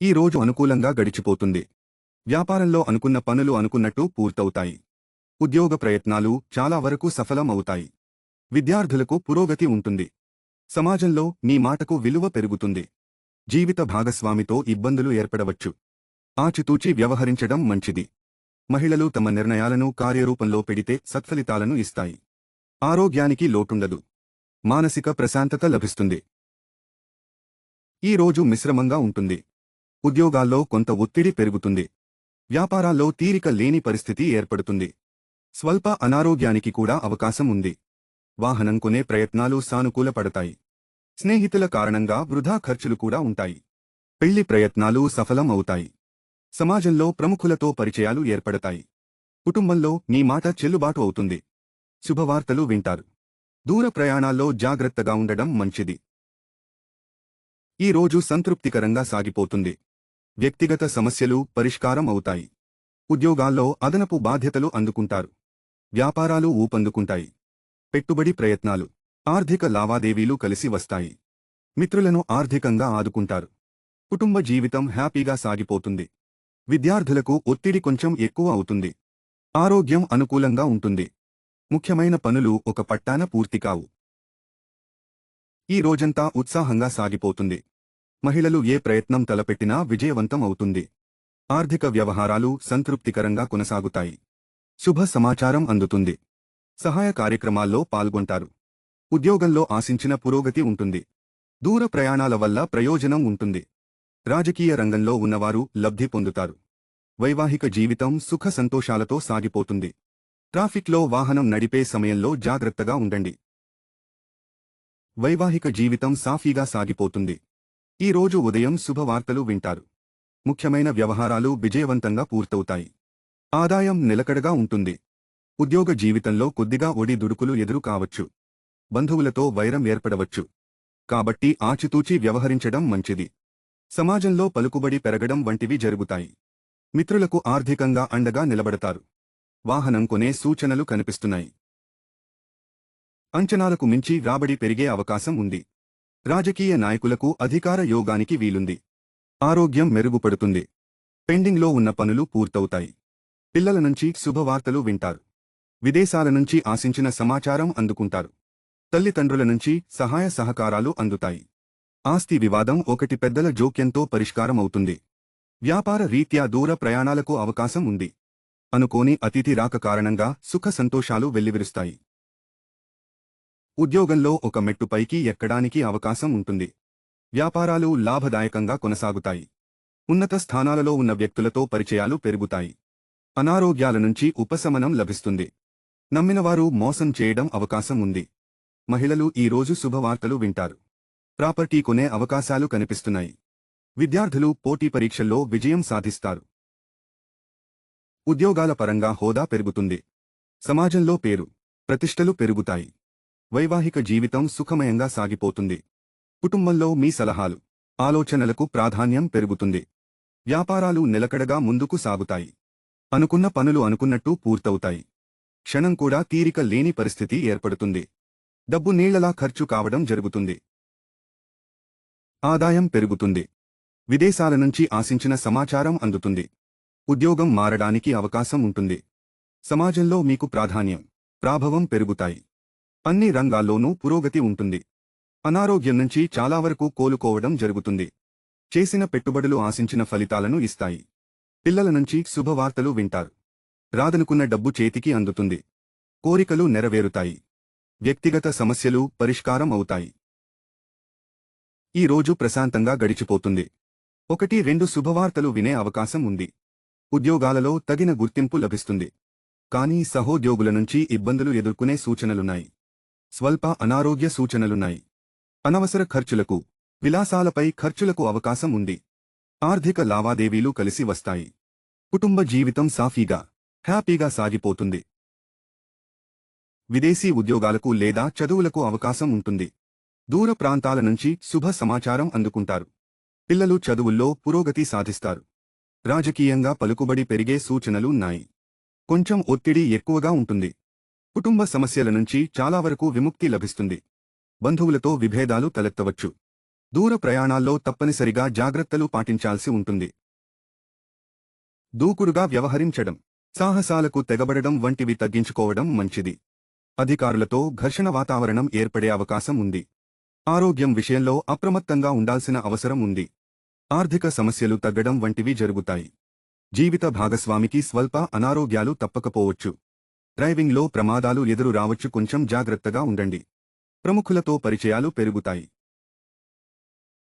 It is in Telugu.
ఈ రోజు అనుకూలంగా గడిచిపోతుంది. వ్యాపారంలో అనుకున్న పనులు అనుకున్నట్టు పూర్తవుతాయి. ఉద్యోగ ప్రయత్నాలు చాలా వరకు సఫలం అవుతాయి విద్యార్థులకు పురోగతి ఉంటుంది. సమాజంలో మీ మాటకు విలువ పెరుగుతుంది. జీవిత భాగస్వామితో ఇబ్బందులు ఏర్పడవచ్చు. ఆచితూచి వ్యవహరించడం మంచిది. మహిళలు తమ నిర్ణయాలను కార్యరూపంలో పెడితే సత్ఫలితాలను ఇస్తాయి. ఆరోగ్యానికి లోటుండదు. మానసిక ప్రశాంతత లభిస్తుంది. ఈ రోజు మిశ్రమంగా ఉంటుంది. ఉద్యోగాల్లో కొంత ఒత్తిడి పెరుగుతుంది. వ్యాపారాల్లో తీరిక లేని పరిస్థితి ఏర్పడుతుంది. స్వల్ప అనారోగ్యానికి కూడా అవకాశం ఉంది. వాహనం కొనే ప్రయత్నాలు సానుకూలపడతాయి స్నేహితుల కారణంగా వృధా ఖర్చులు కూడా ఉంటాయి. పెళ్ళి ప్రయత్నాలు సఫలం అవుతాయి. సమాజంలో ప్రముఖులతో పరిచయాలు ఏర్పడతాయి. కుటుంబంలో నీ మాట చెల్లుబాటు అవుతుంది. శుభవార్తలు వింటారు. దూర ప్రయాణాల్లో జాగ్రత్తగా ఉండడం మంచిది. ఈ రోజు సంతృప్తికరంగా సాగిపోతుంది. వ్యక్తిగత సమస్యలు పరిష్కారం అవుతాయి. ఉద్యోగాల్లో అదనపు బాధ్యతలు అందుకుంటారు. వ్యాపారాలు ఊపందుకుంటాయి. పెట్టుబడి ప్రయత్నాలు ఆర్థిక లావాదేవీలు కలిసి వస్తాయి. మిత్రులను ఆర్థికంగా ఆదుకుంటారు. కుటుంబ జీవితం హ్యాపీగా సాగిపోతుంది. విద్యార్థులకు ఒత్తిడి కొంచెం ఎక్కువ అవుతుంది. ఆరోగ్యం అనుకూలంగా ఉంటుంది. ముఖ్యమైన పనులు ఒక పట్టాన పూర్తి కావు. ఈ రోజంతా ఉత్సాహంగా సాగిపోతుంది. మహిళలు ఏ ప్రయత్నం తలపెట్టినా విజయవంతం అవుతుంది. ఆర్థిక వ్యవహారాలు సంతృప్తికరంగా కొనసాగుతాయి. శుభ సమాచారం అందుతుంది. సహాయ కార్యక్రమాల్లో పాల్గొంటారు. ఉద్యోగంలో ఆశించిన పురోగతి ఉంటుంది. దూర ప్రయాణాల వల్ల ప్రయోజనం ఉంటుంది. రాజకీయ రంగంలో ఉన్నవారు లబ్ధి పొందుతారు. వైవాహిక జీవితం సుఖ సంతోషాలతో సాగిపోతుంది. ట్రాఫిక్లో వాహనం నడిపే సమయంలో జాగ్రత్తగా ఉండండి. వైవాహిక జీవితం సాఫీగా సాగిపోతుంది. ఈ రోజు ఉదయం శుభవార్తలు వింటారు. ముఖ్యమైన వ్యవహారాలు విజయవంతంగా పూర్తవుతాయి. ఆదాయం నిలకడగా ఉంటుంది. ఉద్యోగ జీవితంలో కొద్దిగా ఒడి దుడుకులు ఎదురు కావచ్చు. బంధువులతో వైరం ఏర్పడవచ్చు. కాబట్టి ఆచితూచి వ్యవహరించడం మంచిది. సమాజంలో పలుకుబడి పెరగడం వంటివి జరుగుతాయి. మిత్రులకు ఆర్థికంగా అండగా నిలబడతారు. వాహనం కొనే సూచనలు కనిపిస్తున్నాయి. అంచనాలకు మించి రాబడి పెరిగే అవకాశం ఉంది. రాజకీయ నాయకులకు అధికార యోగానికి వీలుంది. ఆరోగ్యం మెరుగుపడుతుంది. పెండింగ్లో ఉన్న పనులు పూర్తవుతాయి. పిల్లల నుంచి శుభవార్తలు వింటారు. విదేశాల నుంచి ఆశించిన సమాచారం అందుకుంటారు. తల్లిదండ్రుల నుంచి సహాయ సహకారాలు అందుతాయి. ఆస్తి వివాదం ఒకటి పెద్దల జోక్యంతో పరిష్కారమవుతుంది. వ్యాపార రీత్యా దూర ప్రయాణాలకు అవకాశం ఉంది. అనుకోని అతిథి రాక కారణంగా సుఖ సంతోషాలు వెల్లివిరుస్తాయి. ఉద్యోగంలో ఒక మెట్టుపైకి ఎక్కడానికి అవకాశం ఉంటుంది. వ్యాపారాలు లాభదాయకంగా కొనసాగుతాయి. ఉన్నత స్థానాలలో ఉన్న వ్యక్తులతో పరిచయాలు పెరుగుతాయి. అనారోగ్యాల నుంచి ఉపశమనం లభిస్తుంది. నమ్మినవారు మోసం చేయడం అవకాశం ఉంది. మహిళలు ఈ రోజు శుభవార్తలు వింటారు. ప్రాపర్టీ కొనే అవకాశాలు కనిపిస్తున్నాయి. విద్యార్థులు పోటీ పరీక్షల్లో విజయం సాధిస్తారు. ఉద్యోగాల పరంగా హోదా పెరుగుతుంది. సమాజంలో పేరు ప్రతిష్టలు పెరుగుతాయి. వైవాహిక జీవితం సుఖమయంగా సాగిపోతుంది. కుటుంబంలో మీ సలహాలు ఆలోచనలకు ప్రాధాన్యం పెరుగుతుంది. వ్యాపారాలు నిలకడగా ముందుకు సాగుతాయి. అనుకున్న పనులు అనుకున్నట్టు పూర్తవుతాయి. క్షణం కూడా తీరిక లేని పరిస్థితి ఏర్పడుతుంది. డబ్బు నీళ్ళలా ఖర్చు కావడం జరుగుతుంది. ఆదాయం పెరుగుతుంది. విదేశాల నుంచి ఆశించిన సమాచారం అందుతుంది. ఉద్యోగం మారడానికి అవకాశం ఉంటుంది. సమాజంలో మీకు ప్రాధాన్యం ప్రాభవం పెరుగుతాయి. అన్ని రంగాల్లోనూ పురోగతి ఉంటుంది. అనారోగ్యం నుంచి చాలా వరకు కోలుకోవడం జరుగుతుంది. చేసిన పెట్టుబడులు ఆశించిన ఫలితాలను ఇస్తాయి. పిల్లల నుంచి శుభవార్తలు వింటారు. రాదనుకున్న డబ్బు చేతికి అందుతుంది. కోరికలు నెరవేరుతాయి. వ్యక్తిగత సమస్యలు పరిష్కారం అవుతాయి. ఈ రోజు ప్రశాంతంగా గడిచిపోతుంది. ఒకటి రెండు శుభవార్తలు వినే అవకాశం ఉంది. ఉద్యోగాలలో తగిన గుర్తింపు లభిస్తుంది. కానీ సహోద్యోగుల నుంచి ఇబ్బందులు ఎదుర్కొనే సూచనలున్నాయి. స్వల్ప అనారోగ్య సూచనలున్నాయి. అనవసర ఖర్చులకు విలాసాలపై ఖర్చులకు అవకాశం ఉంది. ఆర్థిక లావాదేవీలు కలిసి వస్తాయి. కుటుంబ జీవితం సాఫీగా హ్యాపీగా సాగిపోతుంది. విదేశీ ఉద్యోగాలకు లేదా చదువులకు అవకాశం ఉంటుంది. దూర ప్రాంతాల నుంచి శుభ సమాచారం అందుకుంటారు. పిల్లలు చదువుల్లో పురోగతి సాధిస్తారు. రాజకీయంగా పలుకుబడి పెరిగే సూచనలు ఉన్నాయి. కొంచెం ఒత్తిడి ఎక్కువగా ఉంటుంది. కుటుంబ సమస్యల నుంచి చాలా వరకు విముక్తి లభిస్తుంది. బంధువులతో విభేదాలు తలెత్తవచ్చు. దూర ప్రయాణాల్లో తప్పనిసరిగా జాగ్రత్తలు పాటించాల్సి ఉంటుంది. దూకుడుగా వ్యవహరించడం సాహసాలకు తెగబడడం వంటివి తగ్గించుకోవడం మంచిది. అధికారులతో ఘర్షణ వాతావరణం ఏర్పడే అవకాశం ఉంది. ఆరోగ్యం విషయంలో అప్రమత్తంగా ఉండాల్సిన అవసరం ఉంది. ఆర్థిక సమస్యలు తగ్గడం వంటివి జరుగుతాయి. జీవిత భాగస్వామికి స్వల్ప అనారోగ్యాలు తప్పకపోవచ్చు. డ్రైవింగ్లో ప్రమాదాలు ఎదురు రావచ్చు. కొంచెం జాగ్రత్తగా ఉండండి. ప్రముఖులతో పరిచయాలు పెరుగుతాయి.